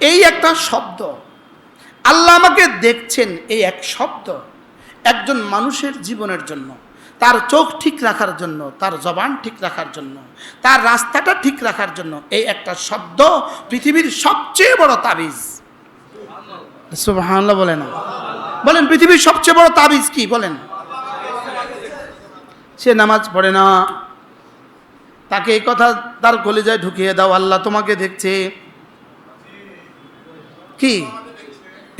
এই একটা শব্দ। আল্লাহ আমাকে দেখছেন এই এক শব্দ। একজন মানুষের জীবনের জন্য, তার চোখ ঠিক রাখার জন্য, তার জবান ঠিক রাখার জন্য, তার রাস্তাটা ঠিক রাখার জন্য এই একটা শব্দ পৃথিবীর সবচেয়ে বড় তাবিজ। সুবহানাল্লাহ বলে না বলেন, পৃথিবীর সবচেয়ে বড় তাবিজ কি? বলেন। সে নামাজ পড়ে না। তাকে এই কথা তার কলিজায় ঢুকিয়ে দাও, আল্লাহ তোমাকে দেখছে। কি?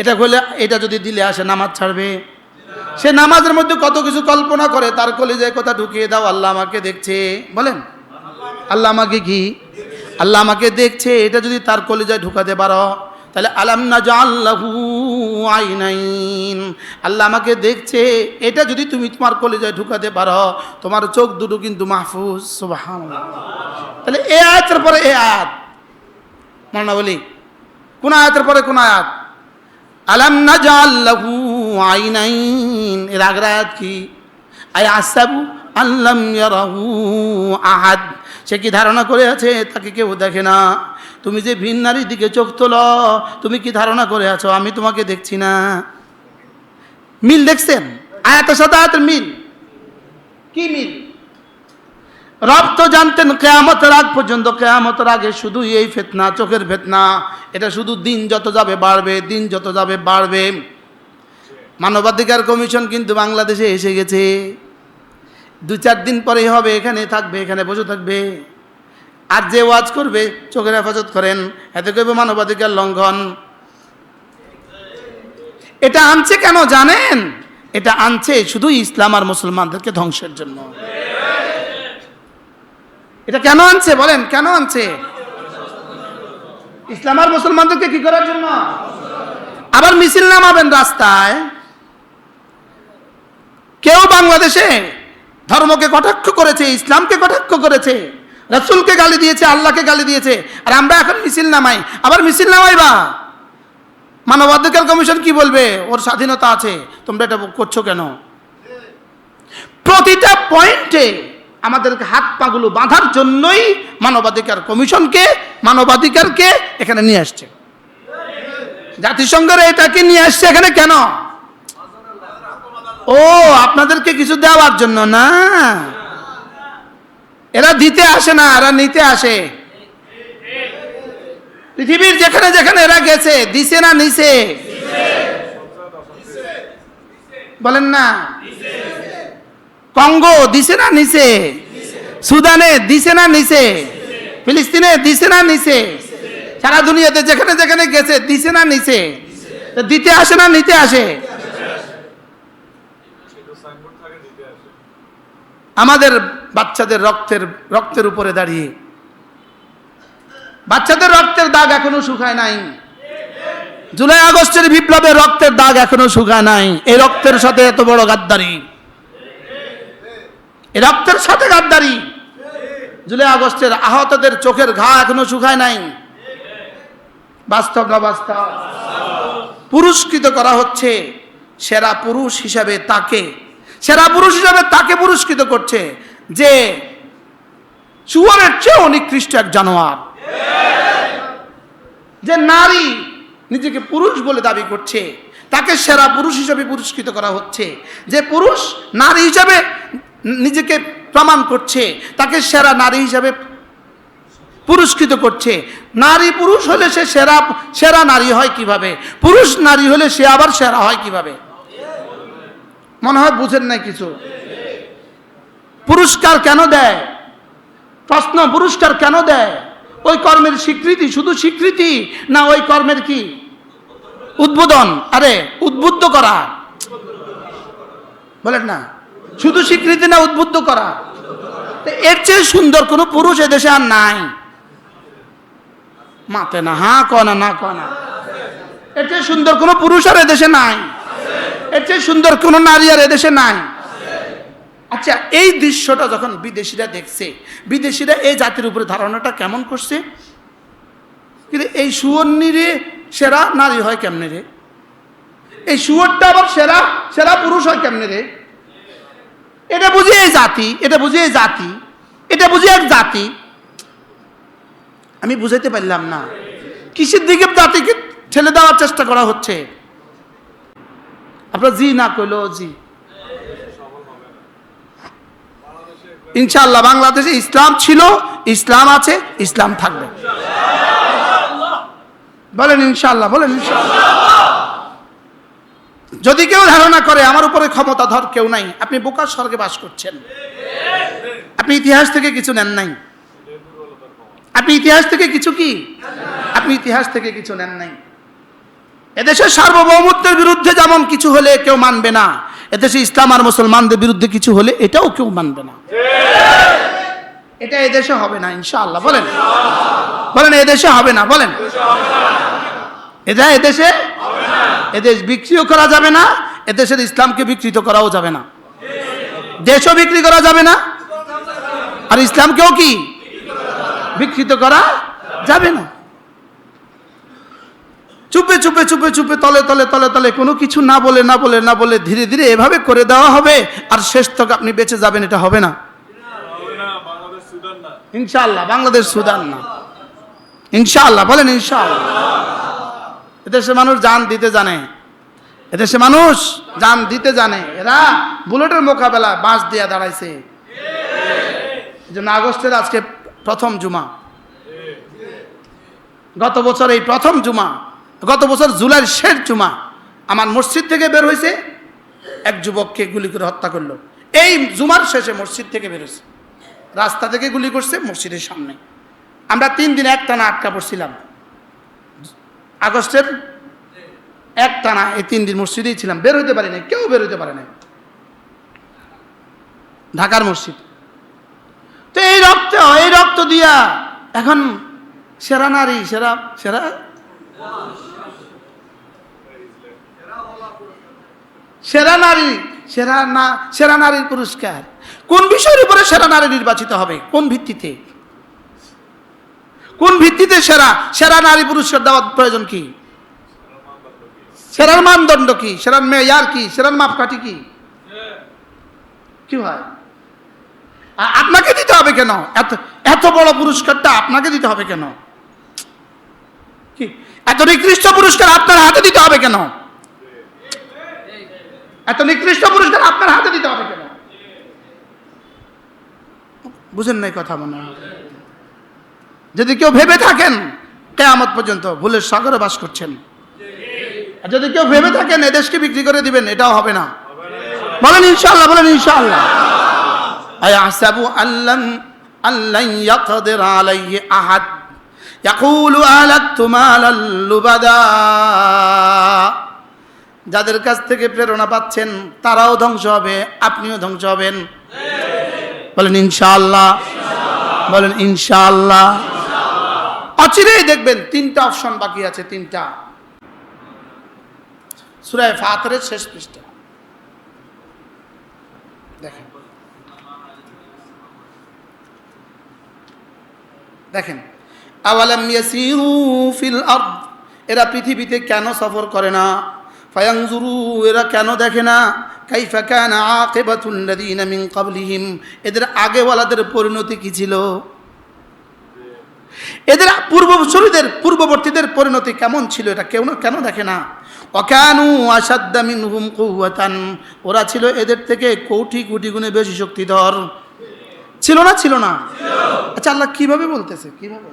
এটা করলে এটা যদি দিলে আসে, নামাজ ছাড়বে। সে নামাজের মধ্যে কত কিছু কল্পনা করে, তার কলিজায় কথা ঢুকিয়ে দাও, আল্লাহ আমাকে দেখছে। বলেন, আল্লাহ আমাকে কি? আল্লাহ আমাকে দেখছে, এটা যদি তার কলিজায় ঢুকাতে পারো, তাহলে আলাম না জাল্লাহু আইনাইন। আল্লাহ আমাকে দেখছে, এটা যদি তুমি তোমার কলিজায় ঢুকাতে পারো, তোমার চোখ দুটো কিন্তু মাহফুজ, সুবহানাল্লাহ। তাহলে এ আয়াতের পরে এ আয়াত। মনে বলি কোন আয়াতের পরে কোন আয়াত? আলাম না জাল্লাহু আইনাইন। এর আগের আয়াত কি? আই আসাবু আল্লাম ইয়ারাহু আহাদ। সে কি ধারণা করে আছে তাকে কেউ দেখে না। তুমি যে ভিন নারীর দিকে চোখ তোল, তুমি কি ধারণা করে আছো? আমি তোমাকে দেখছি না। মিল দেখছেন? আয়াতের সাথে আয়াতের মিল। কি মিল? রব তো জানতেন কেয়ামতের আগ পর্যন্ত কেয়ামতের আগে শুধু এই ফেতনা, চোখের ফেতনা। এটা শুধু দিন যত যাবে বাড়বে, দিন যত যাবে বাড়বে। মানবাধিকার কমিশন কিন্তু বাংলাদেশে এসে গেছে। দু চার দিন পরেই হবে, এখানে থাকবে, এখানে বসে থাকবে। আর যে ওয়াজ করবে, চোখের হেফাজত করেন। এতে করবে মানবাধিকার লঙ্ঘন। এটা আনছে কেন জানেন? এটা আনছে শুধু ইসলাম আর মুসলমানদেরকে ধ্বংসের জন্য। এটা কেন আনছে? বলেন, কেন আনছে? ইসলাম আর মুসলমানদেরকে কি করার জন্য? আবার মিছিল নামাবেন রাস্তায়। কেউ বাংলাদেশে ধর্মকে কটাক্ষ করেছে, ইসলামকে কটাক্ষ করেছে, রসুলকে গালি দিয়েছে, আল্লাহকে গালি দিয়েছে, আর আমরা এখন মিছিল নামাই। আবার মিছিল নামাইবা। মানবাধিকার কমিশন কি বলবে? ওর স্বাধীনতা আছে, তোমরা এটা করছ কেন? প্রতিটা পয়েন্টে আমাদেরকে হাত পাগুলো বাঁধার জন্যই মানবাধিকার কমিশনকে, মানবাধিকারকে এখানে নিয়ে আসছে। জাতিসংঘের এটাকে নিয়ে আসছে এখানে কেন? ও, আপনাদেরকে কিছু দেওয়ার জন্য না। এরা দিতে আসে না, এরা নিতে আসে। পৃথিবীর যেখানে যেখানে এরা গেছে, দিছে না নিছে? বলেন না। কঙ্গো দিছে না নিছে? সুদানে দিছে না নিছে? ফিলিস্তিনে দিছে না নিছে? সারা দুনিয়াতে যেখানে যেখানে গেছে, দিছে না তো দিতে আসে না নিতে আসে? আমাদের বাচ্চাদের রক্তের রক্তের উপরে দাঁড়িয়ে। বাচ্চাদের রক্তের দাগ এখনও শুকায় নাই। জুলাই আগস্টের বিপ্লবের রক্তের দাগ এখনও শুকায় নাই। এই রক্তের সাথে এত বড় গাদ্দারি। রক্তের সাথে গাদ্দারি। জুলাই আগস্টের আহতদের চোখের ঘা এখনও শুকায় নাই। বাস্তব না বাস্তব? পুরস্কৃত করা হচ্ছে সেরা পুরুষ হিসাবে তাকে। সেরা পুরুষ হিসাবে তাকে পুরস্কৃত করছে যে চুয়ারের চেয়ে অনিকৃষ্ট এক জানোয়ার। যে নারী নিজেকে পুরুষ বলে দাবি করছে, তাকে সেরা পুরুষ হিসাবে পুরস্কৃত করা হচ্ছে। যে পুরুষ নারী হিসাবে নিজেকে প্রমাণ করছে, তাকে সেরা নারী হিসাবে পুরস্কৃত করছে। নারী পুরুষ হলে সে সেরা সেরা নারী হয় কীভাবে? পুরুষ নারী হলে সে আবার সেরা হয় কীভাবে? মনে হয় বুঝেন নাই কিছু? পুরস্কার কেন দেয়? প্রশ্ন, পুরস্কার কেন দেয়? ওই কর্মের স্বীকৃতি শুধু স্বীকৃতি না ওই কর্মের কি? উদ্বোধন। আরে, উদ্বুদ্ধ করা। বলেন না। শুধু স্বীকৃতি না উদ্বুদ্ধ করা। এর চেয়ে সুন্দর কোনো পুরুষ এদেশে আর নাই। মাতে না, হা কনা না কনা এর চেয়ে সুন্দর কোনো পুরুষ আর এদেশে নাই। এর চেয়ে সুন্দর কোনো নারী আর এদেশে নাই। আচ্ছা এই দৃশ্যটা যখন বিদেশিরা দেখছে, বিদেশিরা এই জাতির উপরে ধারণাটা কেমন করছে? কিন্তু এই সুবর্ণীরে সেরা নারী হয় কেমনে রে? এই শুয়োরটা আবার সেরা সেরা পুরুষ হয় কেমনে রে? এটা বুঝি এই জাতি, এটা বুঝি এই জাতি, এটা বুঝি এক জাতি। আমি বুঝাইতে পারলাম না। কিসের দিকে জাতিকে ঠেলে দেওয়ার চেষ্টা করা হচ্ছে? আপনার জি না কইলো জি। ইনশাল্লাহ বাংলাদেশে ইসলাম ছিল, ইসলাম আছে, ইসলাম থাকবে। বলেন ইনশাল্লাহ বলেন ইনশাআল্লাহ। যদি কেউ ধারণা করে, আমার উপরে ক্ষমতা ধর কেউ নাই আপনি বোকার স্বর্গে বাস করছেন। আপনি ইতিহাস থেকে কিছু নেন নাই। আপনি ইতিহাস থেকে কিছু কি? আপনি ইতিহাস থেকে কিছু নেন নাই। এদেশের সার্বভৌমত্বের বিরুদ্ধে যেমন কিছু হলে কেউ মানবে না, এদেশে ইসলাম আর মুসলমানদের বিরুদ্ধে কিছু হলে এটাও কেউ মানবে না। এটা এদেশে হবে না, ইনশাআল্লাহ। বলেন। বলেন, এদেশে হবে না, বলেন। এটা এদেশে এদেশ বিক্রিও করা যাবে না, এদেশের ইসলামকে বিকৃত করাও যাবে না। দেশও বিক্রি করা যাবে না, আর ইসলামকেও কি? বিকৃত করা যাবে না। চুপে চুপে চুপে চুপে, তলে তলে তলে তলে কোনো কিছু না বলে না বলে না বলে ধীরে ধীরে এভাবে করে দেওয়া হবে, আর শেষ তক আপনি বেঁচে যাবেন, এটা হবে না। ইনশাআল্লাহ, বাংলাদেশ সুদান না। ইনশাআল্লাহ, বলেন ইনশাআল্লাহ। এদেশে মানুষ জান দিতে জানে। এদেশে মানুষ জান দিতে জানে। এরা বুলেটের মোকাবেলা বাঁশ দিয়া দাঁড়াইছে। এই জন্য আগস্টের আজকে প্রথম জুমা। গত বছর এই প্রথম জুমা, গত বছর জুলাইয়ের শেষ জুমা আমার মসজিদ থেকে বের হয়েছে এক যুবককে গুলি করে হত্যা করল। এই জুমার শেষে মসজিদ থেকে বেরোছে রাস্তা থেকে গুলি করছে মসজিদের সামনে। আমরা তিন দিন এক টানা আটকা পড়ছিলাম। আগস্টের এক টানা এই তিন দিন মসজিদেই ছিলাম। বের হইতে পারি নাই। কেউ বের হইতে পারে নাই। ঢাকার মসজিদ। তো এই রক্ত এই রক্ত দিয়া এখন সেরা নারী, সেরা সেরা সেরা নারী, সেরা না, সেরা নারীর পুরস্কার। কোন বিষয়ের উপরে সেরা নারী নির্বাচিত হবে? কোন ভিত্তিতে? কোন ভিত্তিতে সেরা? সেরা নারী পুরস্কার দেওয়ার প্রয়োজন কি? সেরার মানদণ্ড কি? সেরার মেয়ার কি? সেরার মাপকাঠি কি? কি হয় আপনাকে দিতে হবে কেন? এত এত বড় পুরস্কারটা আপনাকে দিতে হবে কেন? কি? এত নিকৃষ্ট পুরস্কার আপনার হাতে দিতে হবে কেন? এত নিকৃষ্ট পুরস্কার আপনার হাতে দিতে হবে কেন? বুঝেন নাই কথা মনে হয়। যদি কেউ ভেবে থাকেন, কেয়ামত পর্যন্ত ভুলের সাগরে বাস করছেন। যদি কেউ ভেবে থাকেন, এদেশকে বিক্রি করে দিবেন, এটাও হবে না। বলেন ইনশাল্লাহ বলেন ইনশাল্লাহ আসাবু আল্লাহ আল্লাহ ইয়াকদির আলাইহি আহাদ। ইয়াকুলু আলাতু মালাল লুবাদা। যাদের কাছ থেকে প্রেরণা পাচ্ছেন, তারাও ধ্বংস হবে, আপনিও ধ্বংস হবেন। বলেন ইনশাআল্লাহ। বলেন ইনশাআল্লাহ। অচিরেই দেখবেন তিনটা অপশন বাকি আছে, তিনটা। সুরায় ফাতরের শেষ পৃষ্ঠা। দেখেন। দেখেন। আওয়ালাম ইয়াসিরু ফিল আরদ। এরা পৃথিবীতে কেন সফর করে না? ফায়াংজুরু এরা কেন দেখে না? কাইফা কানা আকিবাতুল লাযিনা মিন ক্বাবলিহিম। এদের আগেওয়ালাদের পরিণতি কি ছিল? এদের পূর্বসূরীদের পূর্ববর্তীদের পরিণতি কেমন ছিল এটা কেউ না কেন দেখে না? অকানু আসাদ্দা মিনহুম কুওয়াতান। ওরা ছিল এদের থেকে কোটি কোটি গুণে বেশি শক্তিধর। ছিল না? ছিল না? আচ্ছা আল্লাহ কীভাবে বলতেছে? কীভাবে?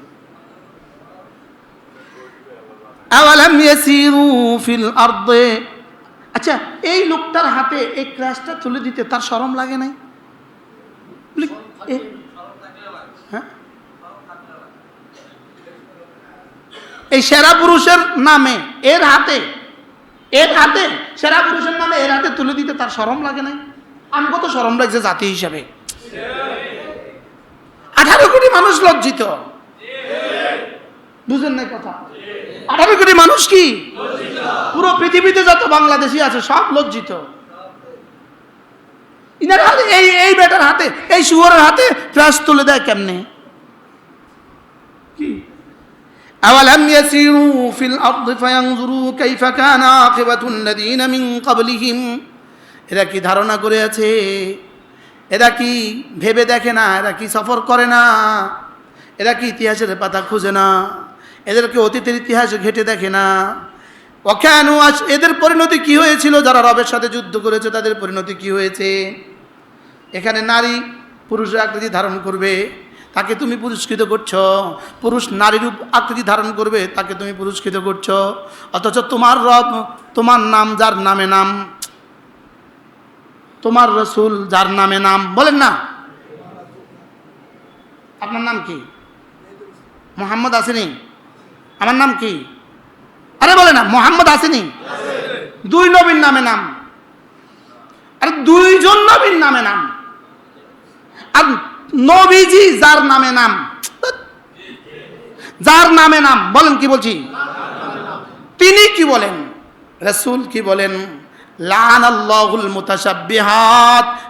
আওয়ালাম ইয়াসিরু ফিল আরদে। আচ্ছা এই লোকটার হাতে এই ক্রাশটা তুলে দিতে তার শরম লাগে নাই? হ্যাঁ? এই সেরা পুরুষের নামে, এর হাতে এর হাতে, সেরা পুরুষের নামে এর হাতে তুলে দিতে তার শরম লাগে নাই? আমি কত শরম লাগছে জাতি হিসাবে। আঠারো কোটি মানুষ লজ্জিত। বুঝেন নাই কথা? আঠারো কোটি মানুষ কি? পুরো পৃথিবীতে যত বাংলাদেশি আছে সব লজ্জিত। এই এই বেটার হাতে, এই শুয়ারের হাতে ত্রাস তুলে দেয় কেমনে কি أولم يسيروا في الأرض فينظروا كيف كان عاقبة الذين من قبلهم এরা কি ধারণা করে আছে এরা কি ভেবে দেখে না এরা কি সফর করে না এরা কি ইতিহাসের পাতা খুঁজে না এদেরকে অতীতের ইতিহাস ঘেটে দেখে না অখ্যানু আস এদের পরিণতি কি হয়েছিল যারা রবের সাথে যুদ্ধ করেছে তাদের পরিণতি কি হয়েছে এখানে নারী পুরুষের আকৃতি ধারণ করবে তাকে তুমি পুরস্কৃত করছ। পুরুষ নারীর রূপ আকৃতি ধারণ করবে, তাকে তুমি পুরস্কৃত করছ। অথচ তোমার রব, তোমার নাম যার নামে নাম। তোমার রসুল যার নামে নাম। বলেন না। আপনার নাম কি? মোহাম্মদ আসেনি। আমার নাম কি? আরে বলে না, মোহাম্মদ আসেনি। দুই নবীর নামে নাম। আর দুইজন নবীর নামে নাম। আর নবীজি, যার নামে নাম। যার নামে নাম, বলেন কি বলছি? তিনি কি বলেন? রসুল কি বলেন?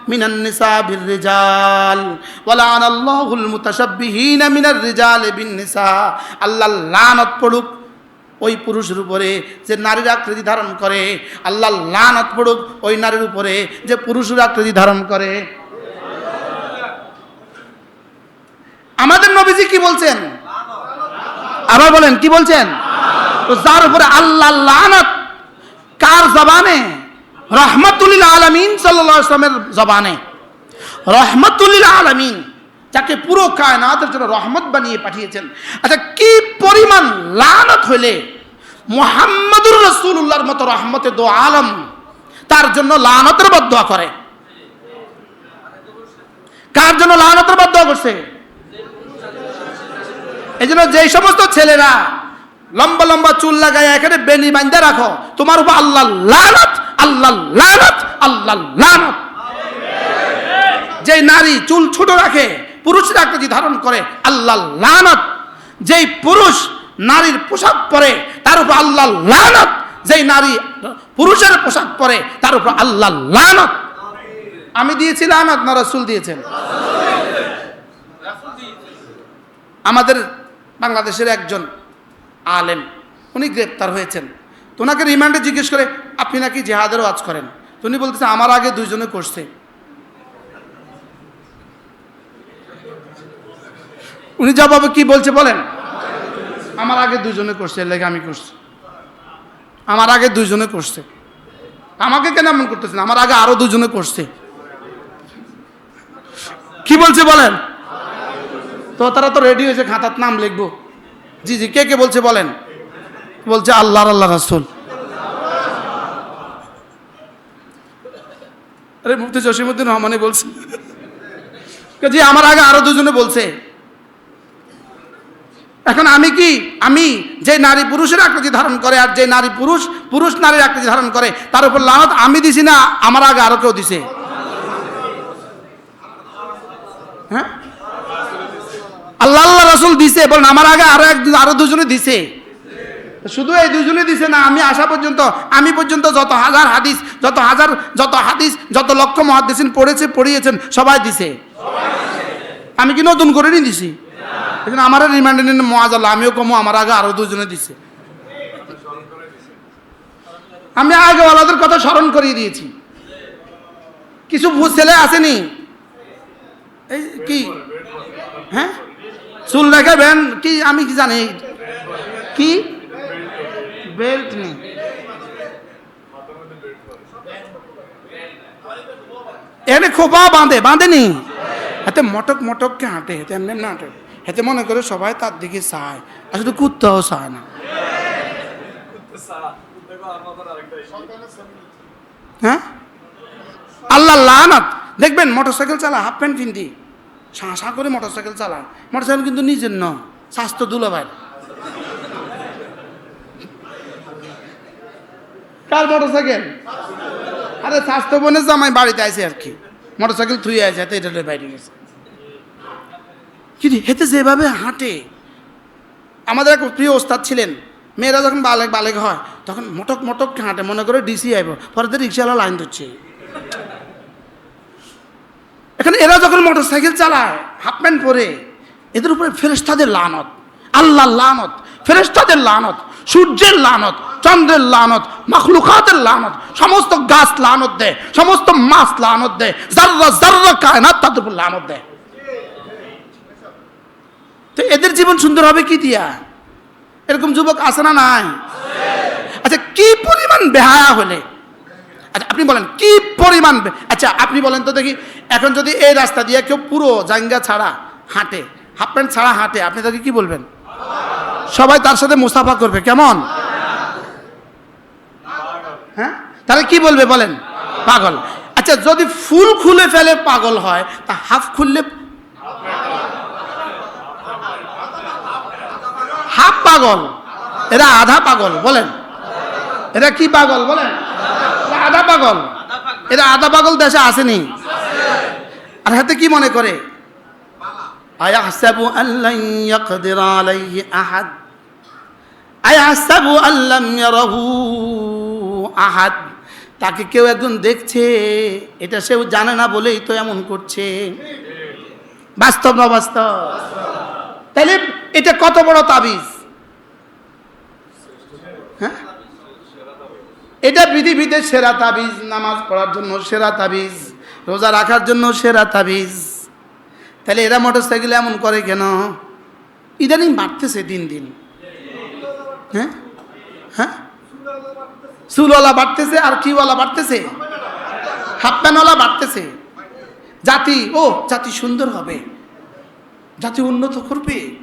মিনান নিসা বির রিজাল। ওয়া লান আল্লাহুল মুতাশাব্বিহিনা মিনার রিজাল বিন নিসা। আল্লাহ লানত পড়ুক ওই পুরুষের উপরে যে নারীর আকৃতি ধারণ করে। আল্লাহ লানত পড়ুক ওই নারীর উপরে যে পুরুষের আকৃতি ধারণ করে। আমাদের নবীজি কি বলছেন? আবার বলেন, কি বলছেন? তো যার উপরে আল্লাহ লানত, কার জবানে? রহমতুল্লিল আলমিন সাল্লামের জবানে। রহমতুল্লিল আলমিন, যাকে পুরো কায়নাতের জন্য রহমত বানিয়ে পাঠিয়েছেন। আচ্ছা কি পরিমাণ লানত হইলে মোহাম্মদুর রসুল্লাহর মতো রহমতে দো আলম তার জন্য লানতের বদয়া করে? কার জন্য লানতের বদয়া করছে? এই জন্য যে সমস্ত ছেলেরা লম্বা লম্বা চুল লাগায় এখানে বেনি বান্ধা রাখো। তোমার উপর আল্লাহ লানত আল্লাহ লানত আল্লাহ লানত। যে নারী চুল ছোট রাখে, পুরুষের আকৃতি ধারণ করে, আল্লাহ লানত। যেই পুরুষ নারীর পোশাক পরে, তার উপর আল্লাহ লানত। যেই নারী পুরুষের পোশাক পরে, তার উপর আল্লাহ লানত। আমি দিয়েছি লানত, না রসুল দিয়েছেন? আমাদের বাংলাদেশের একজন আলেম, উনি গ্রেপ্তার হয়েছেন। তো ওনাকে রিমান্ডে জিজ্ঞেস করে, আপনি নাকি জেহাদের ওয়াজ করেন? তো উনি বলতেছে, আমার আগে দুইজনে করছে। উনি জবাবে কি বলছে বলেন? আমার আগে দুইজনে করছে, এর লেগে আমি করছি। আমার আগে দুইজনে করছে। আমাকে কেন এমন করতেছেন? আমার আগে আরও দুজনে করছে। কি বলছে বলেন? তো তারা তো রেডি হয়েছে, খাতার নাম লিখব। জি জি, কে কে বলছে বলেন? বলছে আল্লাহ আল্লাহ রাসুল। আরে, মুফতি জসিমুদ্দিন রহমানি বলছে জি, আমার আগে আরও দুজনে বলছে। এখন আমি কি, আমি যে নারী পুরুষের আকৃতি ধারণ করে আর যে নারী পুরুষ পুরুষ নারীর আকৃতি ধারণ করে, তার উপর লানত আমি দিছি না, আমার আগে আরও কেউ দিছে হ্যাঁ আল্লাহ আল্লাহ রসুল দিছে, বলেন, আমার আগে আরও এক আরও দুজনে দিছে। শুধু এই দুজনে দিছে না, আমি আসা পর্যন্ত, আমি পর্যন্ত যত হাজার হাদিস, যত হাজার, যত হাদিস, যত লক্ষ মহাদিসিন পড়েছে, পড়িয়েছেন, সবাই দিছে। আমি কি নতুন করে নিয়ে দিছি আমার রিমান্ডে নিন মহাজ আল্লাহ, আমিও কমো, আমার আগে আরও দুজনে দিছে। আমি আগে ওলাদের কথা স্মরণ করিয়ে দিয়েছি। কিছু ছেলে আসেনি? এই কি? হ্যাঁ? চুল দেখাবেন কি আমি কি জানি? কি? বেল্ট নেই। এখানে খোপা বাঁধে, বাঁধেনি? হাতে মটক মটককে হাঁটে এমনি এমনি হাঁটে। হাতে মনে করে সবাই তার দিকে চায় আসলে কুত্তাও চায় না। হ্যাঁ? আল্লাহ লানাত। দেখবেন, মোটরসাইকেল চালা, হাফ প্যান্ট পিন্দি। শাঁ করে মোটর সাইকেল চালায় মোটরসাইকেল কিন্তু নিজের ন, স্বাস্থ্য দুলাভাই কার মোটরসাইকেল? আরে স্বাস্থ্য বোনের জামাই বাড়িতে আছে আর কি। মোটরসাইকেল থুয়ে আছে হাতে এটা বাইরে গেছে। কিন্তু হেতে যেভাবে হাঁটে, আমাদের এক প্রিয় ওস্তাদ ছিলেন, মেয়েরা যখন বালেক বালেক হয়, তখন মটক মটক হাঁটে, মনে করে ডিসি আইব, পরে তো রিক্সাওয়ালা লাইন ধরছে। এখানে এরা যখন মোটর সাইকেল চালায়, হাফ প্যান্ট পরে, এদের উপরে ফেরেস্তাদের লানত আল্লাহ লানত ফেরেস্তাদের লানত, সূর্যের লানত, চন্দ্রের লানত, মখলুকাতের লানত, সমস্ত গাছ লানত দেয়, সমস্ত মাছ লানত দেয় জার্রা জার্রা কায়নাত তাদের উপর লানত দেয়। তো এদের জীবন সুন্দর হবে কি দিয়া? এরকম যুবক আছে না নাই? আচ্ছা কি পরিমাণ বেহায়া হলে? আচ্ছা আপনি বলেন, কি পরিমাণ আচ্ছা আপনি বলেন তো দেখি, এখন যদি এই রাস্তা দিয়ে কেউ পুরো জাঙ্গা ছাড়া হাঁটে, হাফ প্যান্ট ছাড়া হাঁটে, আপনি তাকে কি বলবেন? সবাই তার সাথে মুসাফা করবে, কেমন? হ্যাঁ? তাহলে কি বলবে বলেন? পাগল। আচ্ছা যদি ফুল খুলে ফেলে পাগল হয়, তা হাফ খুললে হাফ পাগল। এরা আধা পাগল, বলেন। এরা কি পাগল, বলেন? আধা পাগল। এরা আধা পাগল দেশে আসেনি। আর হাতে কি মনে করে? তাকে কেউ একজন দেখছে, এটা সেও জানে না বলেই তো এমন করছে। বাস্তব না বাস্তব তাহলে এটা কত বড় তাবিজ? হ্যাঁ? এটা পৃথিবীতে সেরা তাবিজ, নামাজ পড়ার জন্য সেরা তাবিজ, রোজা রাখার জন্য সেরা তাবিজ। তাহলে এরা মোটর সাইকেলে এমন করে কেন? ইদানিং বাড়তেছে দিন দিন। হ্যাঁ? হ্যাঁ? চুলওয়ালা বাড়তেছে আর কিওয়ালা বাড়তেছে? হাফ প্যানওয়ালা বাড়তেছে। জাতি, ও, জাতি সুন্দর হবে। জাতি উন্নত করবে।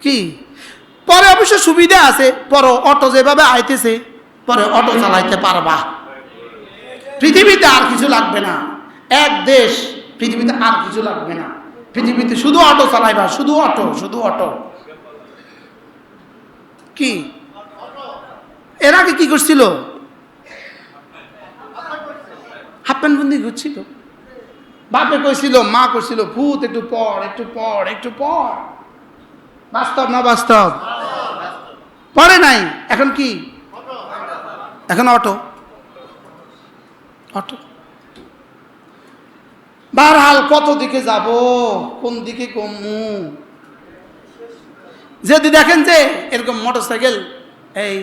কি? পরে অবশ্য সুবিধা আছে পর অটো যেভাবে আইতেছে পরে অটো চালাইতে পারবা। পৃথিবীতে আর কিছু লাগবে না। এক দেশ, পৃথিবীতে আর কিছু লাগবে না। পৃথিবীতে শুধু অটো চালাইবা, শুধু অটো শুধু অটো। কি? এর আগে কি করছিল? হাফ প্যান্ট বন্দি ঘুরছিল। বাপে কইছিল, মা কইছিল, ভূত, একটু পড় একটু পড় একটু পড়। বাস্তব না বাস্তব? পড়ে নাই। এখন কি? এখন অটো। অটো। বারহাল কত দিকে যাব, কোন দিকে কমু? যদি দেখেন যে এরকম মোটর সাইকেল এই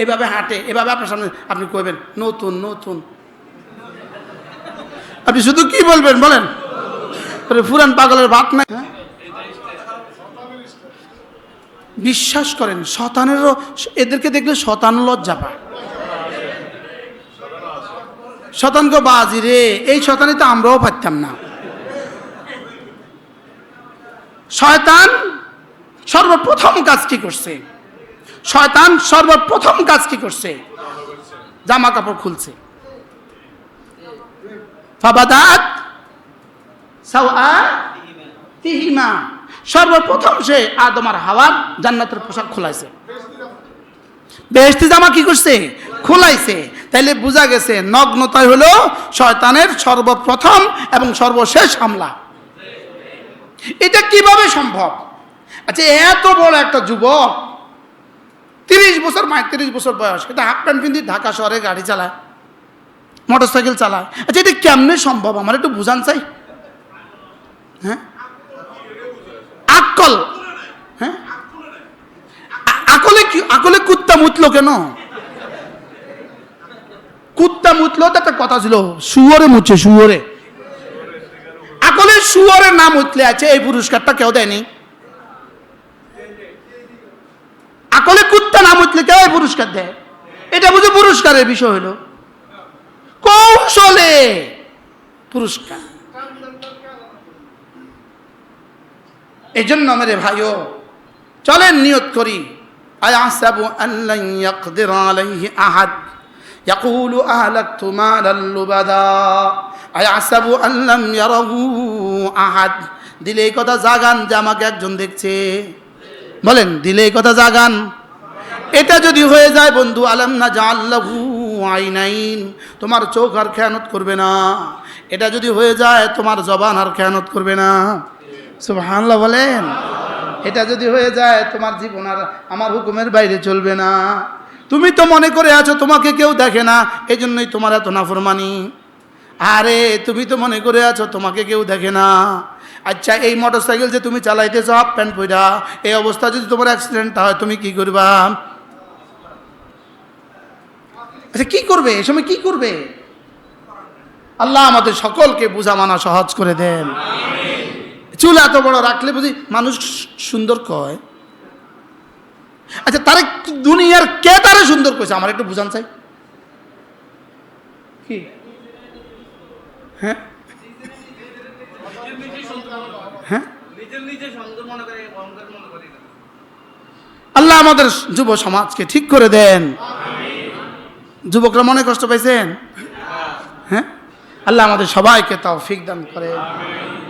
এইভাবে হাঁটে, এভাবে আপনার সামনে আপনি কইবেন, নতুন নতুন। আপনি শুধু কি বলবেন, বলেন? ফুরান পাগলের ভাত নাই হ্যাঁ? বিশ্বাস করেন, শতানেরও, এদেরকে দেখলে শতান লজ্জা পায়। শতানক বাজি রে, এই শতানি তো আমরাও পারতাম না। শয়তান সর্বপ্রথম কাজ কি করছে? শয়তান সর্বপ্রথম কাজ কি করছে? জামা কাপড় খুলছে। সর্বপ্রথম সে আদম আর হাওয়ার জান্নাতের পোশাক খোলাইছে। বেহেশতি জামা কি করছে? খোলাইছে। তাইলে বোঝা গেছে, নগ্নতাই হলো শয়তানের সর্বপ্রথম এবং সর্বশেষ হামলা। এটা কীভাবে সম্ভব? আচ্ছা এত বড় একটা যুবক, তিরিশ বছর পঁয়ত্রিশ বছর বয়স, এটা হাফ প্যান্ট পিন্দি ঢাকা শহরে গাড়ি চালায় মোটর সাইকেল চালায়। আচ্ছা এটা কেমনে সম্ভব? আমার একটু বুঝান চাই। হ্যাঁ? আকল। হ্যাঁ? আকলে কি, আকলে কুত্তা মুতলো কেন? কুত্তা মুতলো, তো একটা কথা ছিল, শুয়োরে মুচ্ছে শুয়োরে। আকলে শুয়োরের নাম উঠলে আছে, এই পুরস্কারটা কেউ দেয়নি। আকলে কুত্তা নাম উঠলে কেউ এই পুরস্কার দেয়। এটা বুঝে পুরস্কারের বিষয় হলো। কৌশলে পুরস্কার। এই জন্য মেরে ভাইও, চলেন নিয়ত করি। আয়াসাবু আল্লান ইয়াকদির আলাইহি আহাদ। يقول أهلكت مالا لبدا أيحسب أن لم يره أحد দিলে এই কথা জাগান যে আমাকে একজন দেখছে বলেন দিলে এই কথা জাগান এটা যদি হয়ে যায় বন্ধু আলম না জাল্লাহু আইনাইন তোমার চোখ আর খেয়ানত করবে না এটা যদি হয়ে যায় তোমার জবান আর খেয়ানত করবে না সুবহানাল্লাহ বলেন এটা যদি হয়ে যায় তোমার জীবন আর আমার হুকুমের বাইরে চলবে না তুমি তো মনে করে আছো তোমাকে কেউ দেখে না এই জন্যই তোমার এত নাফরমানি। আরে, তুমি তো মনে করে আছো তোমাকে কেউ দেখে না। আচ্ছা এই মোটর সাইকেল যে তুমি চালাইতেছো, হাফ প্যান্ট পইরা, এই অবস্থা যদি তোমার অ্যাক্সিডেন্ট হয়, তুমি কি করবা? আচ্ছা কি করবে? এ সময় কি করবে? আল্লাহ আমাদের সকলকে বোঝা মানা সহজ করে দেন। চুল এত বড় রাখলে বুঝি মানুষ সুন্দর কয়? আচ্ছা তারে দুনিয়ার কে তারে সুন্দর করেছে আমার একটু বুঝান চাই। কি? হ্যাঁ? হ্যাঁ? আল্লাহ আমাদের যুব সমাজকে ঠিক করে দেন। যুবকরা মনে কষ্ট পাইছেন? হ্যাঁ? আল্লাহ আমাদের সবাইকে তাও ফিক দান করে।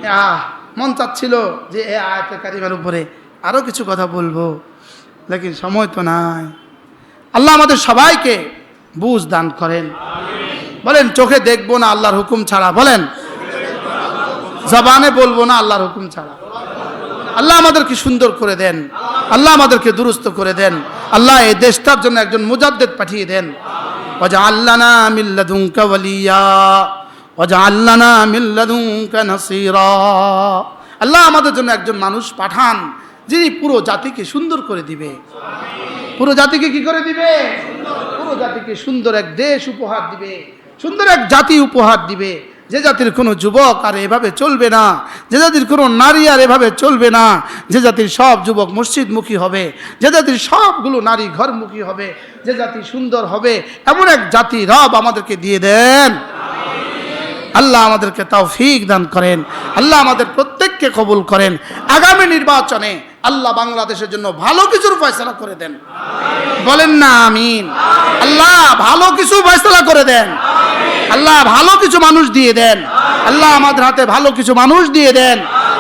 আহ মন চাচ্ছিল যে এ আয়তে কারিমের উপরে আরও কিছু কথা বলব। লেকিন সময় তো নাই। আল্লাহ আমাদের সবাইকে বুঝ দান করেন। বলেন, চোখে দেখব না আল্লাহর হুকুম ছাড়া। বলেন, জবানে বলব না আল্লাহর হুকুম ছাড়া। আল্লাহ আমাদেরকে সুন্দর করে দেন। আল্লাহ আমাদেরকে দুরুস্ত করে দেন। আল্লাহ এই দেশটার জন্য একজন মুজাদ্দেদ পাঠিয়ে দেন। ওজা আল্লানা মিল্লাদুঙ্কা ওয়ালিয়া। ওজা আল্লানা মিল্লাদুঙ্কা নাসিরা। আল্লাহ আমাদের জন্য একজন মানুষ পাঠান। যিনি পুরো জাতিকে সুন্দর করে দিবে। পুরো জাতিকে কি করে দিবে? পুরো জাতিকে সুন্দর এক দেশ উপহার দিবে, সুন্দর এক জাতি উপহার দিবে। যে জাতির কোনো যুবক আর এভাবে চলবে না, যে জাতির কোনো নারী আর এভাবে চলবে না, যে জাতির সব যুবক মসজিদমুখী হবে, যে জাতির সবগুলো নারী ঘরমুখী হবে, যে জাতি সুন্দর হবে, এমন এক জাতি রব আমাদেরকে দিয়ে দেন। আল্লাহ আমাদেরকে তাও ফিক দান করেন, আল্লাহ আমাদের প্রত্যেককে কবুল করেন। আগামী নির্বাচনে আল্লাহ বাংলাদেশের জন্য ভালো কিছুর ফয়সলা করে দেন। বলেন না, আমিন। আল্লাহ ভালো কিছু ফয়সলা করে দেন। আল্লাহ ভালো কিছু মানুষ দিয়ে দেন। আল্লাহ আমাদের হাতে ভালো কিছু মানুষ দিয়ে দেন।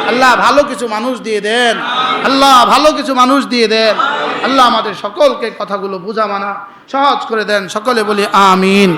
আল্লাহ ভালো কিছু মানুষ দিয়ে দেন। আল্লাহ ভালো কিছু মানুষ দিয়ে দেন। আল্লাহ আমাদের সকলকে কথাগুলো বোঝা মানা সহজ করে দেন। সকলে বলি, আমিন।